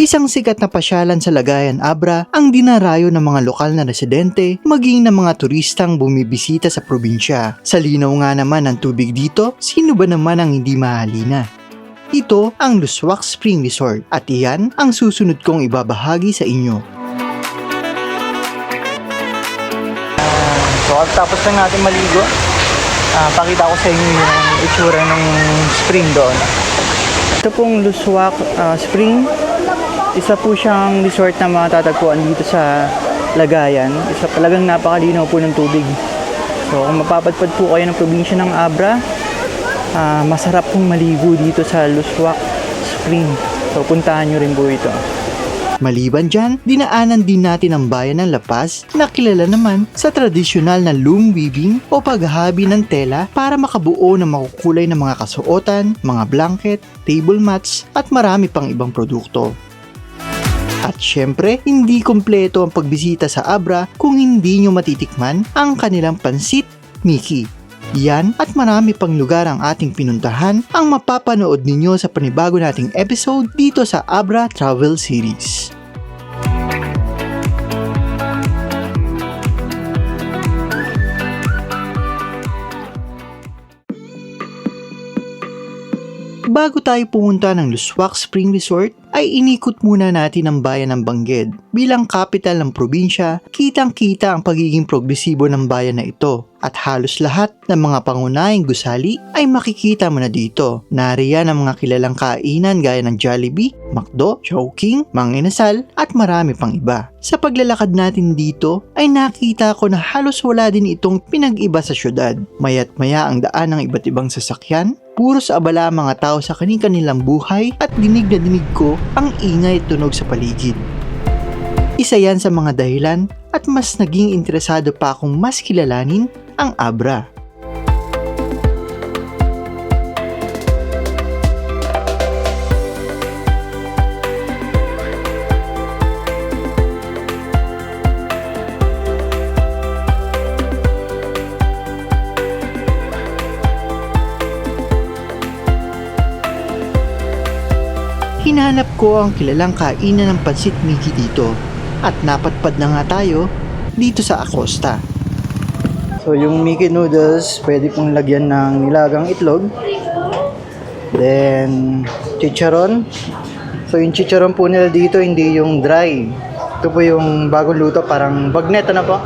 Isang sikat na pasyalan sa Lagayan Abra ang dinarayo ng mga lokal na residente maging ng mga turistang bumibisita sa probinsya. Sa linaw nga naman ng tubig dito, sino ba naman ang hindi mahalina? Ito ang Luswak Spring Resort at iyan ang susunod kong ibabahagi sa inyo. So, tapos lang natin maligo. Ah, pakita ko sa inyo yung itsura ng spring doon. Ito pong Luswak ah, Spring. Isa po siyang resort na matatagpuan dito sa Lagayan. Isa talagang napakalinaw po ng tubig. So, kung mapapadpad po kayo ng probinsya ng Abra, ah, masarap pong maligo dito sa Luswak Spring. So, puntahan nyo rin po ito. Maliban dyan, dinaanan din natin ang bayan ng La Paz na kilala naman sa tradisyonal na loom weaving o paghahabi ng tela para makabuo ng makukulay na mga kasuotan, mga blanket, table mats at marami pang ibang produkto. At syempre, hindi kumpleto ang pagbisita sa Abra kung hindi nyo matitikman ang kanilang pansit Mickey. Yan at marami pang lugar ang ating pinuntahan ang mapapanood ninyo sa panibago nating episode dito sa Abra Travel Series. Bago tayo pumunta ng Luswak Spring Resort, ay inikot muna natin ang bayan ng Bangged. Bilang capital ng probinsya, kitang-kita ang pagiging progresibo ng bayan na ito. At halos lahat ng mga pangunahing gusali ay makikita mo na dito. Nariyan ang mga kilalang kainan gaya ng Jollibee, McDo, Chowking, Mang Inasal at marami pang iba. Sa paglalakad natin dito ay nakita ko na halos wala din itong pinag-iba sa syudad. Mayat maya ang daan ng iba't ibang sasakyan, puros abala ang mga tao sa kanilang buhay at dinig na dinig ko ang ingay tunog sa paligid. Isa yan sa mga dahilan at mas naging interesado pa akong mas kilalanin ang Abra. Hinanap ko ang kilalang kainan ng pansit Mickey dito at napatpad na nga tayo dito sa Acosta. So yung Mickey noodles, pwede pong lagyan ng nilagang itlog. Then, chicharon. So yung chicharon po nila dito, hindi yung dry. Ito po yung bagong luto, parang bagnet, ano po?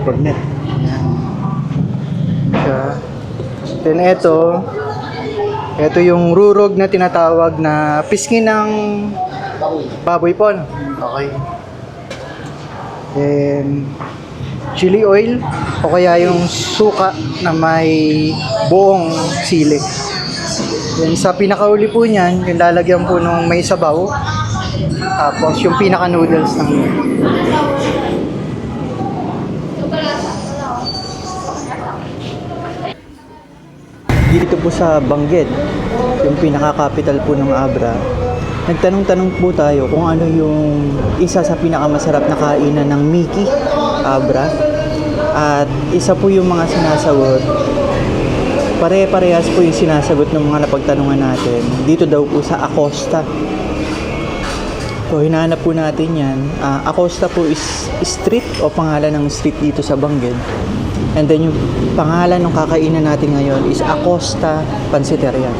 Bagnet. Then ito, ito yung rurog na tinatawag na pisngi ng baboy po. Okay. Then, chili oil o kaya yung suka na may buong sili. Then sa pinakauli po niyan, yung lalagyan po nung may sabaw. Tapos yung pinaka noodles ng dito po sa Bangged, yung pinaka-capital po ng Abra, nagtanong-tanong po tayo kung ano yung isa sa pinakamasarap na kainan ng Mickey Abra. At isa po yung mga sinasagot, pare-parehas po yung sinasagot ng mga napagtanungan natin. Dito daw po sa Acosta. So, hinahanap po natin yan. Ah, Acosta po is street o pangalan ng street dito sa Bangged. And then yung pangalan ng kakainan natin ngayon is Acosta Pansiteria.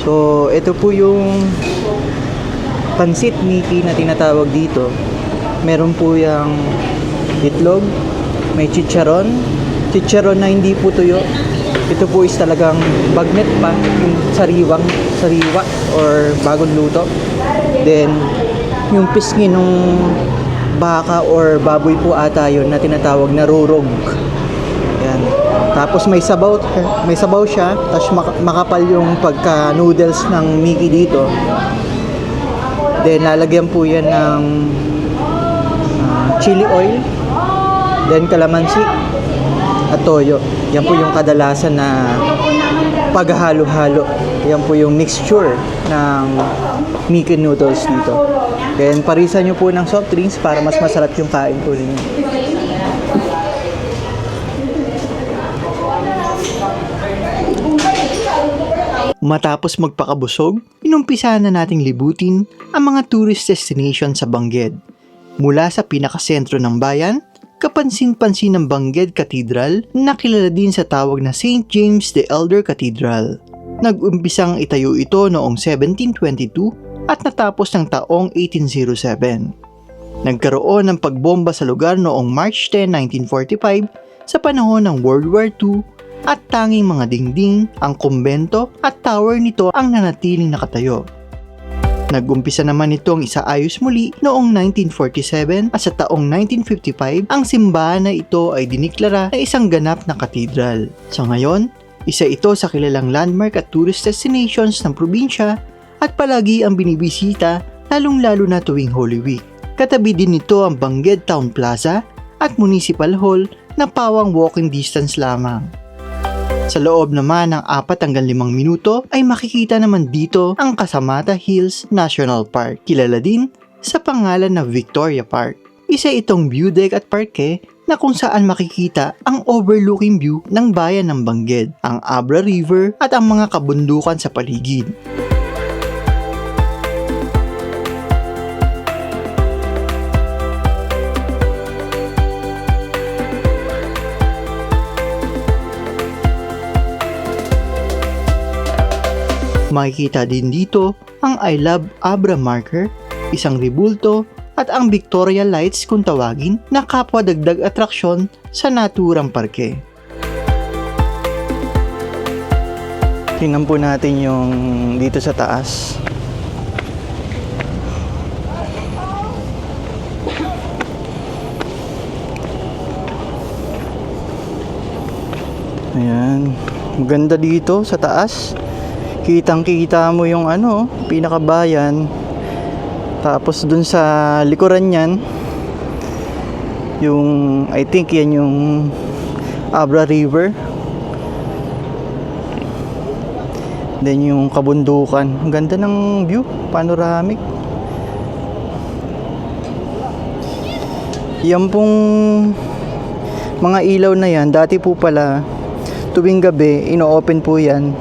So, ito po yung pansit Mickey na tinatawag dito. Meron po yung itlog, may chicharon, chicharon na hindi po tuyo. Ito po is talagang bagnet pa, yung sariwang, sariwa or bagong luto. Then, yung pisngi nung baka or baboy po ata yun na tinatawag na rurog. Yan. Tapos may sabaw, may sabaw siya, tapos mak- makapal yung pagka noodles ng Mickey dito. Then lalagyan po yan ng ah, chili oil, then calamansi at toyo. Yan po yung kadalasan na paghalo-halo. Yan po yung mixture ng Mickey noodles dito. Then parisan nyo po ng soft drinks para mas masarap yung kain po ninyo. Matapos magpakabusog, inumpisa na nating libutin ang mga tourist destination sa Bangged. Mula sa pinakasentro ng bayan, kapansin-pansin ng Bangged Cathedral na kilala din sa tawag na St. James the Elder Cathedral. Nag-umpisang itayo ito noong 1722 at natapos ng taong 1807. Nagkaroon ng pagbomba sa lugar noong March 10, 1945 sa panahon ng World War II at tanging mga dingding, ang kumbento at tower nito ang nanatiling nakatayo. Nag-umpisa naman itong isaayos muli noong 1947 at sa taong 1955 ang simbahan na ito ay diniklara na isang ganap na katedral. Sa ngayon, isa ito sa kilalang landmark at tourist destinations ng probinsya at palagi ang binibisita lalong-lalo na tuwing Holy Week. Katabi din nito ang Bangged Town Plaza at Municipal Hall na pawang walking distance lamang. Sa loob naman ng 4 hanggang 5 minuto ay makikita naman dito ang Casamata Hills National Park, kilala din sa pangalan na Victoria Park. Isa itong view deck at parke na kung saan makikita ang overlooking view ng bayan ng Bangged, ang Abra River at ang mga kabundukan sa paligid. Makikita din dito ang I Love Abra marker, isang ribulto at ang Victoria Lights kung tawagin na kapwa dagdag atraksyon sa naturang parke. Tingnan po natin yung dito sa taas. Ayan. Maganda dito sa taas. Kitang-kita mo yung ano, pinakabayan. Tapos dun sa likuran niyan, yung I think yan yung Abra River. Then yung kabundukan. Ang ganda ng view, panoramic. Yan pong mga ilaw na yan, dati po pala tuwing gabi, ino-open po yan.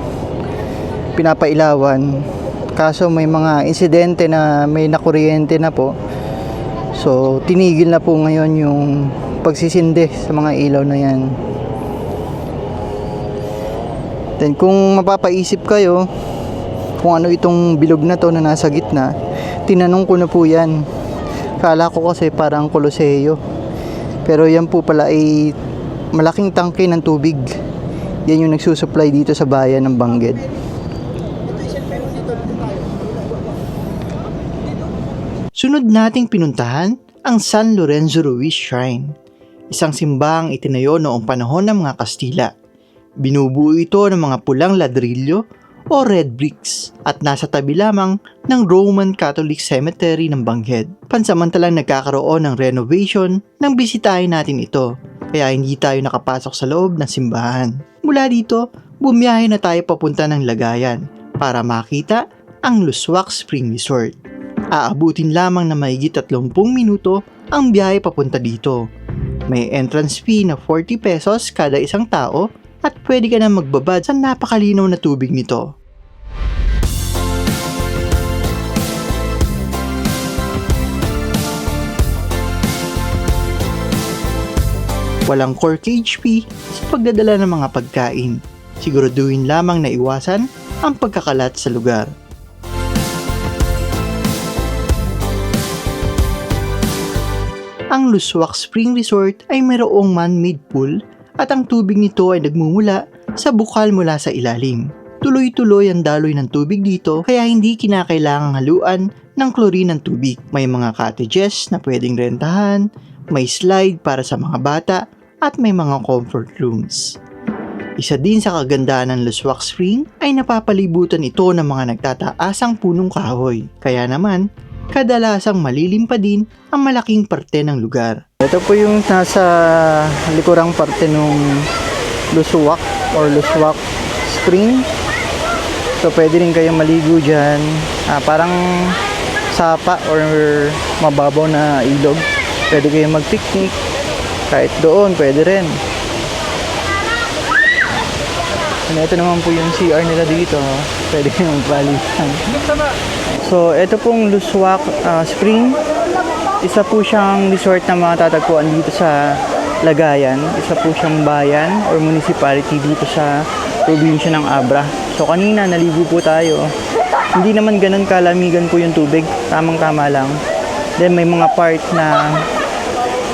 Pinapailawan. Kaso may mga insidente na may nakuryente na po. So, tinigil na po ngayon yung pagsisindi sa mga ilaw na yan. Then kung mapapaisip kayo kung ano itong bilog na to na nasa gitna, tinanong ko na po yan. Kala ko kasi parang koloseo. Pero yan po pala ay malaking tangke ng tubig. Yan yung nagsusupply dito sa bayan ng Bangged. Sunod nating pinuntahan ang San Lorenzo Ruiz Shrine, isang simbahang itinayo noong panahon ng mga Kastila. Binubuo ito ng mga pulang ladrilyo o red bricks at nasa tabi lamang ng Roman Catholic Cemetery ng Bangged. Pansamantalang nagkakaroon ng renovation nang bisitahin natin ito kaya hindi tayo nakapasok sa loob ng simbahan. Mula dito, bumiyahe na tayo papunta ng Lagayan para makita ang Luswak Spring Resort. Aabutin lamang na mahigit 30 minuto ang biyahe papunta dito. May entrance fee na 40 pesos kada isang tao at pwede ka na magbabad sa napakalinaw na tubig nito. Walang corkage fee sa pagdadala ng mga pagkain. Siguraduhin lamang na iwasan ang pagkakalat sa lugar. Ang Luswak Spring Resort ay mayroong man-made pool at ang tubig nito ay nagmumula sa bukal mula sa ilalim. Tuloy-tuloy ang daloy ng tubig dito kaya hindi kinakailangang haluan ng chlorine ng tubig. May mga cottages na pwedeng rentahan, may slide para sa mga bata at may mga comfort rooms. Isa din sa kagandahan ng Luswak Spring ay napapalibutan ito ng mga nagtataasang punong kahoy. Kaya naman, kadalasang malilim pa din ang malaking parte ng lugar. Ito po yung nasa likurang parte ng Luswak or Luswak Spring. So pwede rin kayong maligo dyan. Ah, parang sapa or mababaw na ilog. Pwede kayong mag-picnic. Kahit doon, pwede rin. And ito naman po yung CR nila dito. Pwede kayong magbalikan. So, ito pong Luswak ah, Spring. Isa po siyang resort na matatagpuan dito sa Lagayan. Isa po siyang bayan or municipality dito sa probinsya ng Abra. So, kanina naligo po tayo. Hindi naman ganun kalamigan po yung tubig. Tamang-tama lang. Then, may mga part na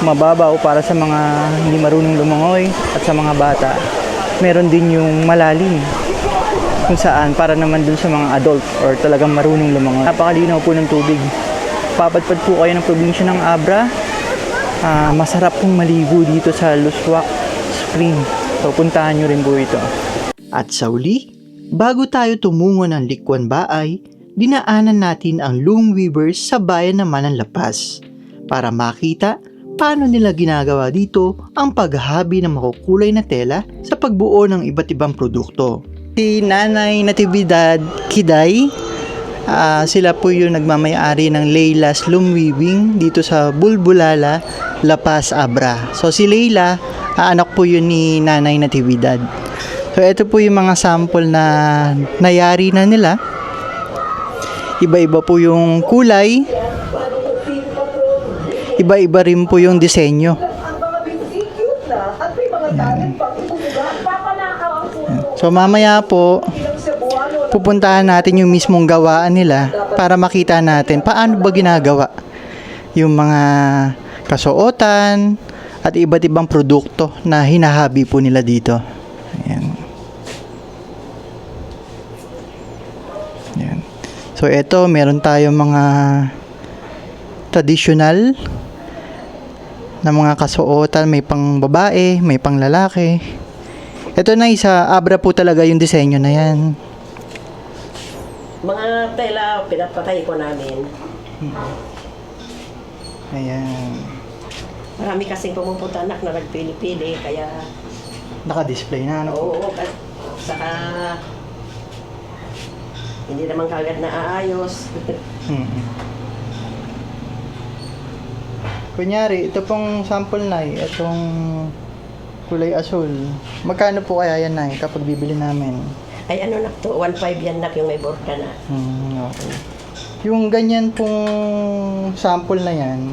mababaw para sa mga hindi marunong lumangoy at sa mga bata. Meron din yung malalim kung saan para naman dun sa mga adult or talagang marunong lumangoy. Napakalinaw po ng tubig. Papadpad po kayo ng probinsya ng Abra. Ah, masarap pong maligo dito sa Luswak Spring. So puntahan nyo rin po ito. At sa uli, bago tayo tumungo ng Likwan Baay, dinaanan natin ang Loom Weavers sa bayan naman ng Lapas para makita paano nila ginagawa dito ang paghahabi ng makukulay na tela sa pagbuo ng iba't ibang produkto. Si Nanay Natividad Kiday, ah, sila po yung nagmamayari ng Leila's Loom Weaving dito sa Bulbulala, La Paz, Abra. So si Leila, ah, anak po yun ni Nanay Natividad. So ito po yung mga sample na nayari na nila. Iba-iba po yung kulay. Iba-iba rin po yung disenyo. So mamaya po, pupuntahan natin yung mismong gawaan nila para makita natin paano ba ginagawa yung mga kasuotan at iba't ibang produkto na hinahabi po nila dito. Ayan. Ayan. So ito, meron tayong mga traditional na mga kasuotan, may pang babae, may pang lalaki. Ito na isa, abra po talaga yung disenyo na yan. Mga tela, pinapatay ko namin. Ayan. Marami kasing pumupunta anak na nagpili-pili, kaya Naka-display na, ano po? oo, at saka hindi naman kagad na aayos. Mm-mm. Kunyari, ito pong sample na itong kulay asul. Magkano po kaya yan na kapag bibili namin? Ay ano nak to, 1.5 yan nak yung may borda na. Hmm, okay. Yung ganyan pong sample na yan,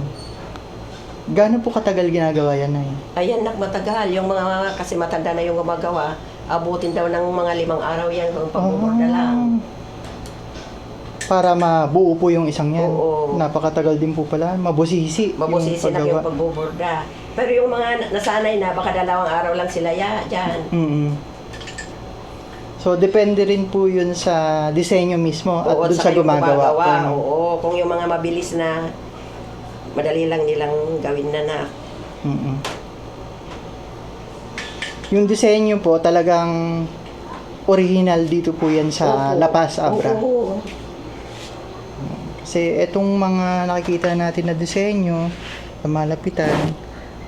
gaano po katagal ginagawa yan na Ayan nak matagal, yung mga kasi matanda na yung gumagawa, abutin daw ng mga limang araw yan kung pagbuborda lang. Para mabuo po yung isang yan. Oo. Napakatagal din po pala. Mabusisi. Mabusisi na paggawa. yung pagbuborda. Pero yung mga na- nasanay na, baka dalawang araw lang sila ya, dyan. mm So, depende rin po yun sa disenyo mismo at Oo, dun sa yung gumagawa. po, no? Oo, kung yung mga mabilis na madali lang nilang gawin na na. Mm-mm. Yung disenyo po talagang original dito po yan sa Opo. La Paz, Abra. Oo. Kasi etong mga nakikita natin na disenyo sa malapitan,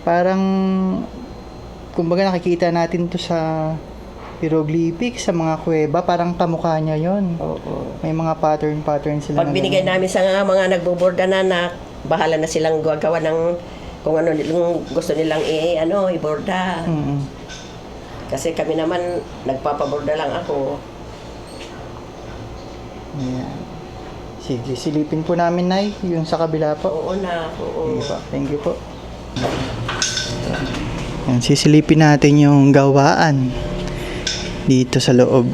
parang kumbaga nakikita natin to sa hieroglyphics, sa mga kuweba, parang kamukha niya yon. Oo. May mga pattern-pattern sila. Pag na binigay ganun. namin sa mga nagboborda na na, bahala na silang gagawa ng kung ano yung gusto nilang i ano iborda. Mm-mm. Kasi kami naman nagpapaborda lang ako. Ayan. Sige, silipin po namin, Nay, yung sa kabila po. Oo na, oo. Sige po. Thank you po. Yan, sisilipin natin yung gawaan dito sa loob.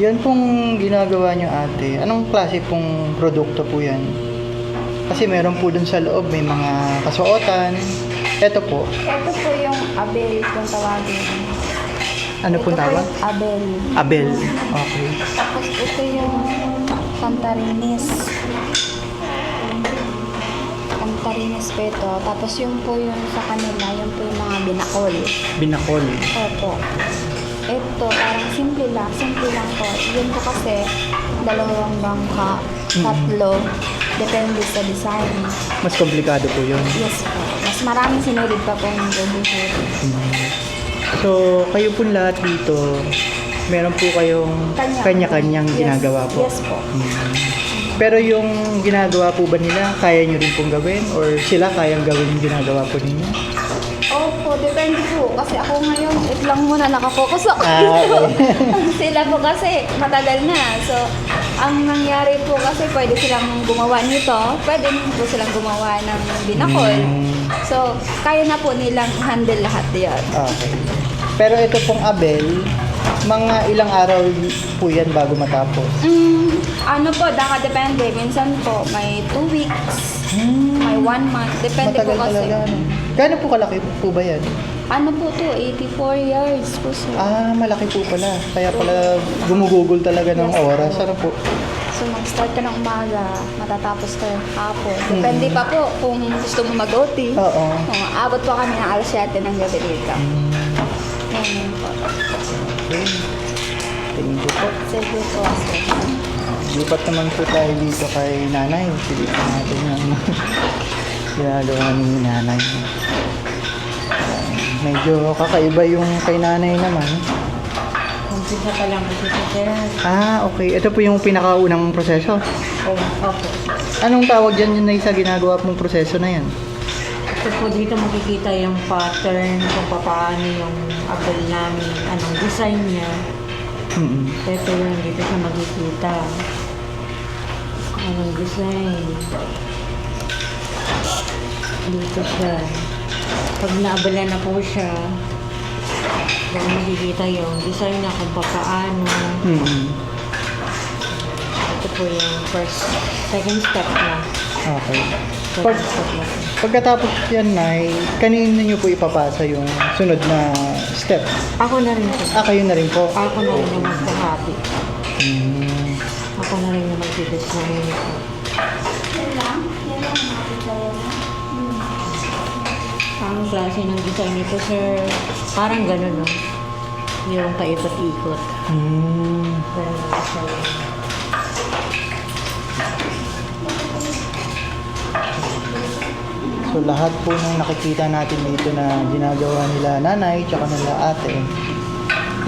Yan pong ginagawa nyo ate. Anong klase pong produkto po yan? Kasi meron po dun sa loob, may mga kasuotan. Ito po. Ito po yung abel kung tawagin. Ano pong Ito po tawag? yung Abel. Abel. Okay. Tapos ito yung Cantarines. Cantarines po ito. Tapos yung po yung sa kanila, yung po yung mga binakol. Binakol. Opo. Ito, parang simple lang. Simple lang po. Yun po kasi, dalawang bangka, tatlo. Depende sa design. Mas komplikado po yun. Yes po. Mas maraming sinulid pa po yung producer. So, kayo po lahat dito, meron po kayong Kanya- kanya-kanyang Yes. ginagawa po. Yes po. Mm. Pero yung ginagawa po ba nila, kaya nyo rin pong gawin? Or sila kayang gawin yung ginagawa po ninyo? Opo, depende po. Kasi ako ngayon, it lang muna nakafocus ako. Ah, okay. Sila po kasi matagal na. So, ang nangyari po kasi pwede silang gumawa nito, pwede din po silang gumawa ng binakol. Mm. So, kaya na po nilang handle lahat yan. Okay. Pero ito pong Abel, mga ilang araw po yan bago matapos? Mm, ano po, daka depende. Minsan po, may two weeks, may one month. Depende Matagal po kasi. talaga. Ano? Gaano po kalaki po ba yan? Ano po to, 84 years po sir. Ah, malaki po pala. Kaya pala gumugugol talaga ng oras. Ano po? So, mag-start ka ng umaga, matatapos ka ng hapon. Depende pa po kung gusto mo mag-OT. Oo. Kung abot pa kami ng alas 7 ng gabi dito. Ganyan po. Okay. Thank you po. Sige po, sir. Lipat naman po tayo dito kay nanay. Pilitin natin yung ginagawa ni nanay. Medyo kakaiba yung kay nanay naman. Umpisa pa lang sir. Ah, okay. Ito po yung pinakaunang proseso. Oh, opo. Anong tawag dyan yun na sa ginagawa mong proseso na yan? Ito po dito makikita yung pattern kung paano yung abel namin, anong design niya. Mm-mm. Ito yung dito siya makikita. Anong design. Dito siya. Pag naabala na po siya, doon makikita yung design na kung paano. Mm-mm. Ito po yung first, second step na. Okay. Second Pag, step na. pagkatapos yan, Nay, kanino nyo po ipapasa yung sunod na step? Ako na rin po. Ah, kayo na rin po. Ako na rin yung magkakati. Mm. Ako na rin yung magdidesign nito. Ang klase ng design nito, sir, parang ganun, no? Yung paikot-ikot. Mm. Ganun. So lahat po nung nakikita natin dito na ginagawa nila nanay tsaka nila ate,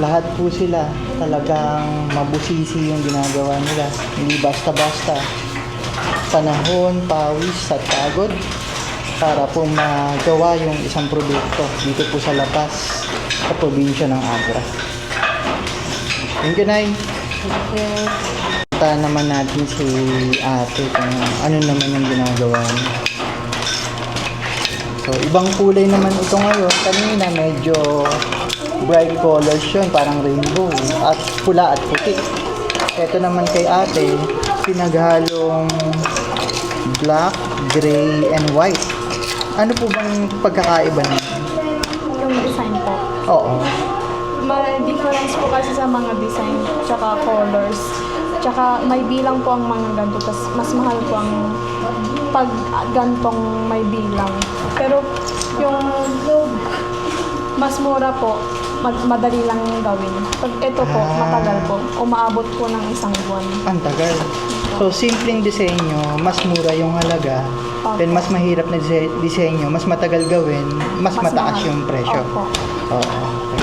lahat po sila talagang mabusisi yung ginagawa nila. Hindi basta-basta. Panahon, pawis at pagod para po magawa yung isang produkto dito po sa labas sa probinsya ng Agra. Thank you, Nay. Kasi, Punta naman natin si ate kung ano naman yung ginagawa niya. So, ibang kulay naman ito ngayon. Kanina medyo bright colors yun, parang rainbow. At pula at puti. Ito naman kay ate, pinaghalong black, gray, and white. Ano po bang pagkakaiba niya? Yung design po. Oo. May difference po kasi sa mga design tsaka colors. Tsaka may bilang po ang mga ganito. Tapos mas mahal po ang pag gantong may bilang. Pero yung mas mura po, mad- madali lang gawin. Pag ito po, Ah. matagal po. Umaabot po ng isang buwan. Ang tagal. So, simpleng disenyo, mas mura yung halaga. Opo. Then, mas mahirap na dise- disenyo, mas matagal gawin, mas, Mas mataas mahal. yung presyo. Opo. Oo. okay.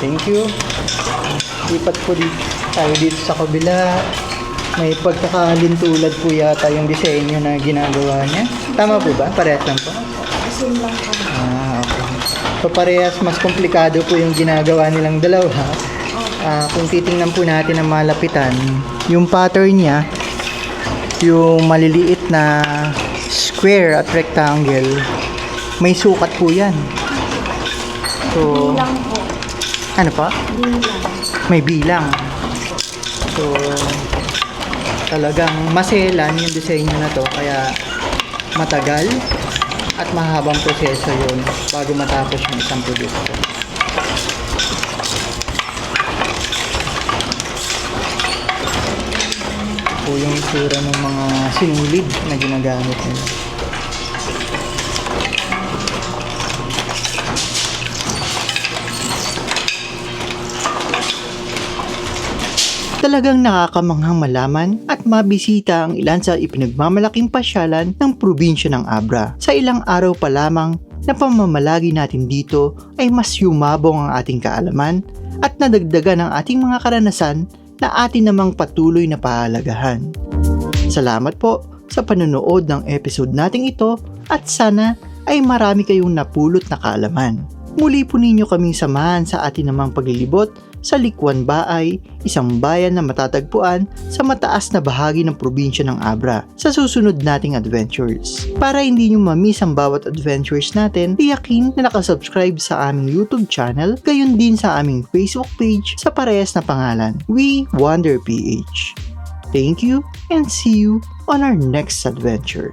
Thank you. Lipat po dito, tayo dito sa kabila. May pagkakalintulad po yata yung disenyo na ginagawa niya. Tama po ba? Parehas lang po? Ah, okay. So parehas mas komplikado po yung ginagawa nilang dalawa. Ah, kung titingnan po natin ang malapitan, yung pattern niya, yung maliliit na square at rectangle, may sukat po yan. So, Bilang po. ano pa? May bilang. So, talagang maselan yung disenyo na to kaya matagal at mahabang proseso yun bago matapos yung isang produkto. po yung itsura ng mga sinulid na ginagamit nila. Talagang nakakamanghang malaman at mabisita ang ilan sa ipinagmamalaking pasyalan ng probinsya ng Abra. Sa ilang araw pa lamang na pamamalagi natin dito ay mas yumabong ang ating kaalaman at nadagdagan ang ating mga karanasan na atin namang patuloy na pahalagahan. Salamat po sa panonood ng episode nating ito at sana ay marami kayong napulot na kaalaman. Muli po ninyo kaming samahan sa atin namang paglilibot sa Likwan Baay, isang bayan na matatagpuan sa mataas na bahagi ng probinsya ng Abra sa susunod nating adventures. Para hindi nyo mamiss ang bawat adventures natin, tiyakin na nakasubscribe sa aming YouTube channel, gayon din sa aming Facebook page sa parehas na pangalan, We Wonder PH. Thank you and see you on our next adventure.